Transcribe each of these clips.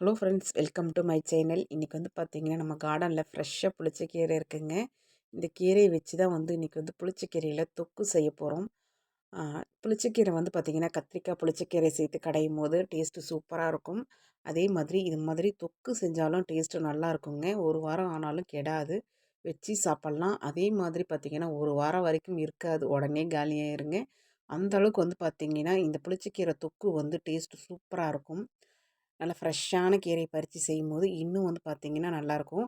Hello friends welcome to my channel. இன்றைக்கி வந்து பார்த்திங்கன்னா நம்ம கார்டனில் ஃப்ரெஷ்ஷாக புளிச்ச கீரை இருக்குங்க. இந்த கீரையை வச்சு தான் வந்து இன்றைக்கி வந்து புளிச்சக்கீரையில் தொக்கு செய்ய போகிறோம் புளிச்சக்கீரை வந்து பார்த்திங்கன்னா கத்திரிக்காய் புளிச்சக்கீரை சேர்த்து கடையும் போது டேஸ்ட்டு சூப்பராக இருக்கும். அதே மாதிரி இது மாதிரி தொக்கு செஞ்சாலும் டேஸ்ட்டு நல்லா இருக்குங்க. ஒரு வாரம் ஆனாலும் கெடாது. வச்சு சாப்பிட்லாம். அதே மாதிரி பார்த்திங்கன்னா ஒரு வாரம் வரைக்கும் இருக்காது. உடனே காலியாயிருங்க அந்தளவுக்கு வந்து பார்த்திங்கன்னா இந்த புளிச்சக்கீரை தொக்கு வந்து டேஸ்ட்டு சூப்பராக இருக்கும். நல்லா ஃப்ரெஷ்ஷான கீரையை பறித்து செய்யும்போது இன்னும் வந்து பார்த்திங்கன்னா நல்லாயிருக்கும்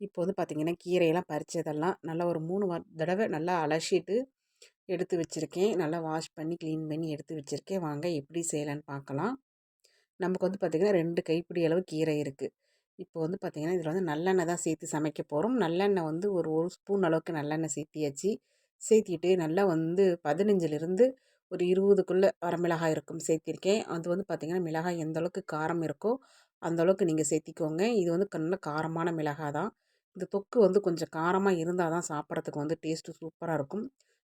இப்போ வந்து பார்த்திங்கன்னா கீரையெல்லாம் பறித்ததெல்லாம் நல்லா ஒரு மூணு தடவை நல்லா அலசிட்டு எடுத்து வச்சுருக்கேன். நல்லா வாஷ் பண்ணி க்ளீன் பண்ணி எடுத்து வச்சுருக்கேன். வாங்க எப்படி செய்யலான்னு பார்க்கலாம் நமக்கு வந்து பார்த்திங்கன்னா ரெண்டு கைப்பிடி அளவு கீரை இருக்குது இப்போ வந்து பார்த்திங்கன்னா இதில் வந்து நல்லெண்ணெய் தான் சேர்த்து சமைக்க போகிறோம் நல்லெண்ணெய் வந்து ஒரு ஒரு ஸ்பூன் அளவுக்கு நல்லெண்ணெய் சேர்த்தியாச்சு. சேர்த்திட்டு நல்லா வந்து பதினஞ்சுலேருந்து ஒரு இருபதுக்குள்ளே வரமிளகாய் இருக்கும் சேர்த்திருக்கேன். அது வந்து பார்த்திங்கன்னா மிளகாய் எந்த அளவுக்கு காரம் இருக்கோ அந்த அளவுக்கு நீங்கள் சேர்த்திக்கோங்க. இது வந்து நல்ல காரமான மிளகாய் தான். இந்த தொக்கு வந்து கொஞ்சம் காரமாக இருந்தால் தான் சாப்பிட்றதுக்கு வந்து டேஸ்ட்டு சூப்பராக இருக்கும்.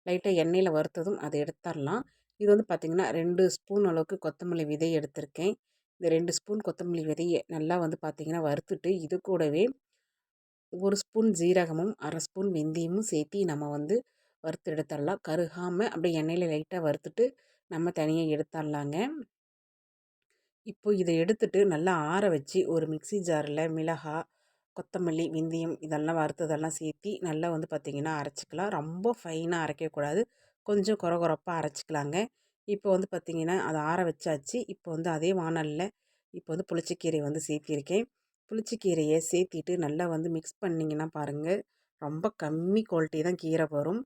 லைட்டாக எண்ணெயில் வறுத்ததும் அதை எடுத்துடலாம். இது வந்து பார்த்திங்கன்னா ரெண்டு ஸ்பூன் அளவுக்கு கொத்தமல்லி விதை எடுத்திருக்கேன். இந்த ரெண்டு ஸ்பூன் கொத்தமல்லி விதையை நல்லா வந்து பார்த்திங்கன்னா வறுத்துட்டு இது கூடவே ஒரு ஸ்பூன் ஜீரகமும் அரை ஸ்பூன் வெந்தயமும் சேர்த்தி நம்ம வந்து வறுத்து எடுத்துடலாம் கருகாமல் அப்படியே எண்ணெயில் லைட்டாக வறுத்துட்டு நம்ம தனியாக எடுத்துடலாங்க இப்போ இதை எடுத்துட்டு நல்லா ஆற வச்சு ஒரு மிக்சி ஜாரில் மிளகா கொத்தமல்லி வெந்தயம் இதெல்லாம் வறுத்ததெல்லாம் சேர்த்தி நல்லா வந்து பார்த்திங்கன்னா அரைச்சிக்கலாம். ரொம்ப ஃபைனாக அரைக்கக்கூடாது கொஞ்சம் குற குறப்பாக அரைச்சிக்கலாங்க. இப்போ வந்து பார்த்திங்கன்னா அதை ஆற வச்சாச்சு. இப்போ வந்து அதே வானலில் இப்போ வந்து புளிச்சக்கீரை வந்து சேர்த்திருக்கேன். புளிச்சக்கீரையை சேர்த்திட்டு நல்லா வந்து மிக்ஸ் பண்ணிங்கன்னா பாருங்கள் ரொம்ப கம்மி குவாலிட்டி தான் கீரை வரும்.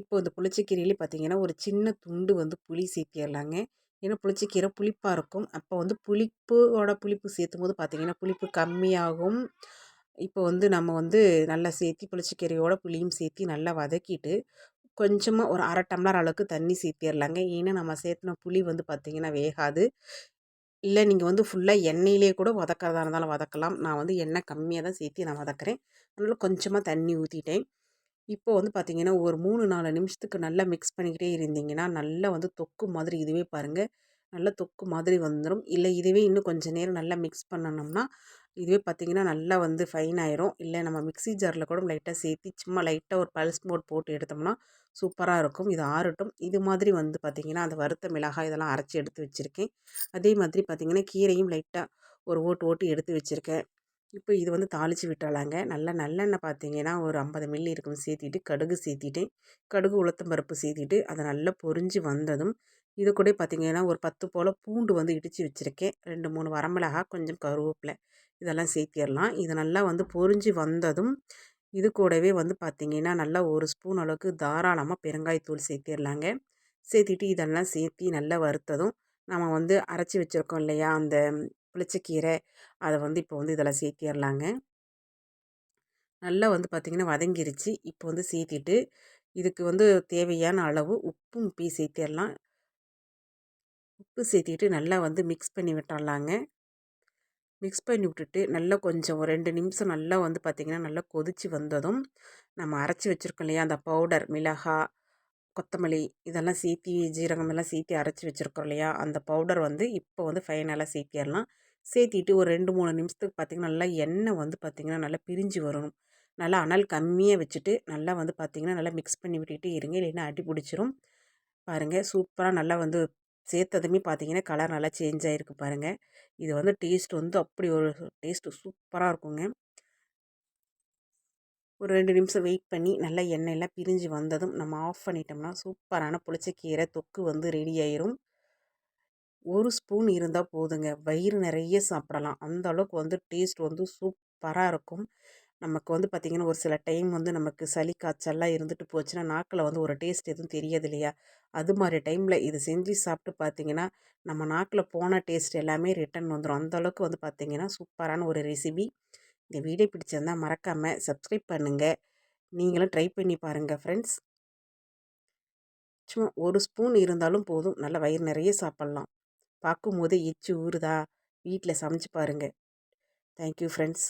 இப்போ இந்த புளிச்சக்கீரையிலே பார்த்தீங்கன்னா ஒரு சின்ன துண்டு வந்து புளி சேர்த்திடலாங்க ஏன்னா புளிச்சக்கீரை புளிப்பாக இருக்கும். அப்போ வந்து புளிப்போட புளிப்பு சேர்த்தும் போது பார்த்திங்கன்னா புளிப்பு கம்மியாகும். இப்போ வந்து நம்ம வந்து நல்லா சேர்த்தி புளிச்சக்கீரையோட புளியும் சேர்த்தி நல்லா வதக்கிட்டு கொஞ்சமாக ஒரு அரை டம்ளர் அளவுக்கு தண்ணி சேர்த்திடலாங்க ஏன்னா நம்ம சேர்த்துன புளி வந்து பார்த்திங்கன்னா வேகாது. இல்லை நீங்கள் வந்து ஃபுல்லாக எண்ணெயிலே கூட வதக்கிறதா இருந்தாலும் வதக்கலாம். நான் வந்து எண்ணெய் கம்மியாக தான் சேர்த்தி நான் வதக்கிறேன். அதனால் கொஞ்சமாக தண்ணி ஊற்றிட்டேன் இப்போ வந்து பார்த்திங்கன்னா ஒரு மூணு நாலு நிமிஷத்துக்கு நல்லா மிக்ஸ் பண்ணிக்கிட்டே இருந்தீங்கன்னா நல்லா வந்து தொக்கு மாதிரி இதுவே பாருங்கள் நல்லா தொக்கு மாதிரி வந்துடும் இல்லை இதுவே இன்னும் கொஞ்சம் நேரம் நல்லா மிக்ஸ் பண்ணணும்னா இதுவே பார்த்திங்கன்னா நல்லா வந்து ஃபைன் ஆயிரும். இல்லை நம்ம மிக்ஸி ஜாரில் கூட லைட்டாக சேர்த்து சும்மா லைட்டாக ஒரு பல்ஸ் மோட் போட்டு எடுத்தோம்னா சூப்பராக இருக்கும். இது ஆறட்டும். இது மாதிரி வந்து பார்த்திங்கன்னா அந்த வறுத்த மிளகாய் இதெல்லாம் அரைச்சி எடுத்து வச்சுருக்கேன். அதே மாதிரி பார்த்திங்கன்னா கீரையும் லைட்டாக ஒரு ஓட்டு ஓட்டு எடுத்து வச்சுருக்கேன். இப்போ இது வந்து தாளித்து விட்டுறலாங்க. நல்லா நல்லெண்ணெய் பார்த்தீங்கன்னா ஒரு ஐம்பது மில்லி இருக்கும் சேர்த்திட்டு கடுகு சேர்த்திட்டேன் கடுகு உளுத்தம் பருப்பு சேர்த்திட்டு அதை நல்லா பொரிஞ்சு வந்ததும் இது கூட பார்த்திங்கன்னா ஒரு பத்து போல் பூண்டு வந்து இடித்து வச்சுருக்கேன். ரெண்டு மூணு வரமிளகா கொஞ்சம் கருவேப்பிலை இதெல்லாம் சேர்த்திடலாம். இது நல்லா வந்து பொரிஞ்சு வந்ததும் இது கூடவே வந்து பார்த்திங்கன்னா நல்லா ஒரு ஸ்பூன் அளவுக்கு தாராளமாக பெருங்காயத்தூள் சேர்த்திடலாங்க. சேர்த்திட்டு இதெல்லாம் சேர்த்தி நல்லா வறுத்ததும் நம்ம வந்து அரைச்சி வச்சுருக்கோம் இல்லையா அந்த புளிச்சக்கீரை அதை வந்து இப்போ வந்து இதில் சேர்த்திடலாங்க நல்லா வந்து பார்த்திங்கன்னா வதங்கிருச்சு. இப்போ வந்து சேர்த்திட்டு இதுக்கு வந்து தேவையான அளவு உப்பும் உப்பி சேர்த்திடலாம் உப்பு சேர்த்திட்டு நல்லா வந்து மிக்ஸ் பண்ணி விட்டுடலாங்க மிக்ஸ் பண்ணி விட்டுட்டு நல்லா கொஞ்சம் ஒரு ரெண்டு நிமிஷம் நல்லா வந்து பார்த்திங்கன்னா நல்லா கொதித்து வந்ததும் நம்ம அரைச்சி வச்சுருக்கோம் இல்லையா? அந்த பவுடர் மிளகா கொத்தமல்லி இதெல்லாம் சேர்த்தி ஜீரகம் எல்லாம் சேர்த்தி அரைச்சி வச்சுருக்கோம் இல்லையா? அந்த பவுடர் வந்து இப்போ வந்து ஃபைனலாக சேர்த்திடலாம் சேர்த்திட்டு ஒரு ரெண்டு மூணு நிமிஷத்துக்கு பார்த்திங்கன்னா நல்லா எண்ணெய் வந்து பார்த்திங்கன்னா நல்லா பிரிஞ்சு வரணும். நல்லா அனல் கம்மியாக வச்சுட்டு நல்லா வந்து பார்த்திங்கன்னா நல்லா மிக்ஸ் பண்ணி விட்டுட்டு இருங்க. இல்லைன்னா அடி பிடிச்சிரும். பாருங்கள் சூப்பராக நல்லா வந்து சேர்த்ததுமே பார்த்திங்கன்னா கலர் நல்லா சேஞ்ச் ஆகிருக்கு பாருங்கள் இது வந்து டேஸ்ட் வந்து அப்படி ஒரு டேஸ்ட்டு சூப்பராக இருக்குங்க. ஒரு ரெண்டு நிமிஷம் வெயிட் பண்ணி நல்லா எண்ணெயெல்லாம் பிரிஞ்சு வந்ததும் நம்ம ஆஃப் பண்ணிட்டோம்னா சூப்பரான புளிச்சக்கீரை தொக்கு வந்து ரெடி ஆயிரும். ஒரு ஸ்பூன் இருந்தால் போதுங்க. வயிறு நிறைய சாப்பிடலாம். அந்த அளவுக்கு வந்து டேஸ்ட் வந்து சூப்பராக இருக்கும். நமக்கு வந்து பார்த்திங்கன்னா ஒரு சில டைம் வந்து நமக்கு சளி காய்ச்சல்லாம் இருந்துட்டு போச்சுன்னா நாக்கில் வந்து ஒரு டேஸ்ட் எதுவும் தெரியாது இல்லையா? அது மாதிரி டைமில் இது செஞ்சு சாப்பிட்டு பார்த்திங்கன்னா நம்ம நாக்கில் போன டேஸ்ட் எல்லாமே ரிட்டன் வந்துடும் அந்தளவுக்கு வந்து பார்த்திங்கன்னா சூப்பரான ஒரு ரெசிபி. இந்த வீடியோ பிடிச்சிருந்தால் மறக்காமல் சப்ஸ்கிரைப் பண்ணுங்கள் நீங்களும் ட்ரை பண்ணி பாருங்கள் ஃப்ரெண்ட்ஸ். சும்மா ஒரு ஸ்பூன் இருந்தாலும் போதும். நல்லா வயிறு நிறைய சாப்பிட்லாம். பார்க்கும்போதே எச்சு ஊறுதா வீட்டில் சமைச்சு பாருங்கள் தேங்க்யூ ஃப்ரெண்ட்ஸ்